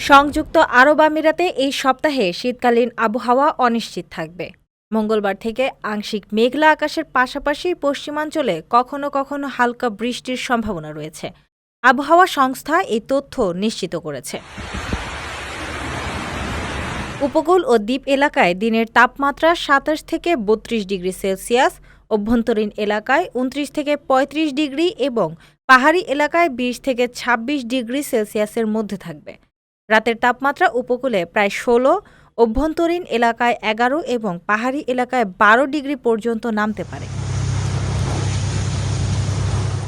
সংযুক্ত আরব আমিরাতে এই সপ্তাহে শীতকালীন আবহাওয়া অনিশ্চিত থাকবে। মঙ্গলবার থেকে আংশিক মেঘলা আকাশের পাশাপাশি পশ্চিমাঞ্চলে কখনো কখনো হালকা বৃষ্টির সম্ভাবনা রয়েছে। আবহাওয়া সংস্থা এই তথ্য নিশ্চিত করেছে। উপকূল ও দ্বীপ এলাকায় দিনের তাপমাত্রা সাতাশ থেকে বত্রিশ ডিগ্রি সেলসিয়াস, অভ্যন্তরীণ এলাকায় উনত্রিশ থেকে ৩৫ ডিগ্রি এবং পাহাড়ি এলাকায় বিশ থেকে ২৬ ডিগ্রি সেলসিয়াসের মধ্যে থাকবে। রাতের তাপমাত্রা উপকূলে প্রায় ষোলো, অভ্যন্তরীণ এলাকায় এগারো এবং পাহাড়ি এলাকায় বারো ডিগ্রি পর্যন্ত নামতে পারে।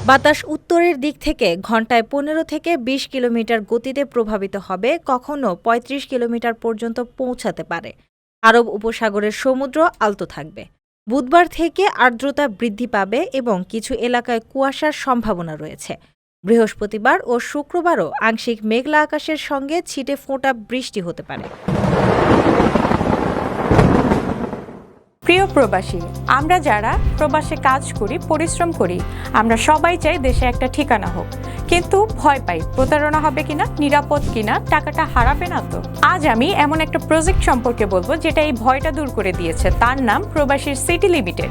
বাতাস উত্তরের দিক থেকে ঘন্টায় পনেরো থেকে ২০ কিলোমিটার গতিতে প্রভাবিত হবে, কখনো ৩৫ কিলোমিটার পর্যন্ত পৌঁছাতে পারে। আরব উপসাগরের সমুদ্র আলতো থাকবে। বুধবার থেকে আর্দ্রতা বৃদ্ধি পাবে এবং কিছু এলাকায় কুয়াশার সম্ভাবনা রয়েছে। বৃহস্পতিবার ও শুক্রবারও আংশিক মেঘলা আকাশের সঙ্গে ছিটে ফোঁটা বৃষ্টি হতে পারে। প্রিয় প্রবাসী, আমরা যারা প্রবাসে কাজ করি, পরিশ্রম করি, আমরা সবাই চাই দেশে একটা ঠিকানা হোক। কিন্তু ভয় পাই, প্রতারণা হবে কিনা, নিরাপদ কিনা, টাকাটা হারাবে না তো? আজ আমি এমন একটা প্রজেক্ট সম্পর্কে বলব, যেটা এই ভয়টা দূর করে দিয়েছে। তার নাম প্রবাসীর সিটি লিমিটেড।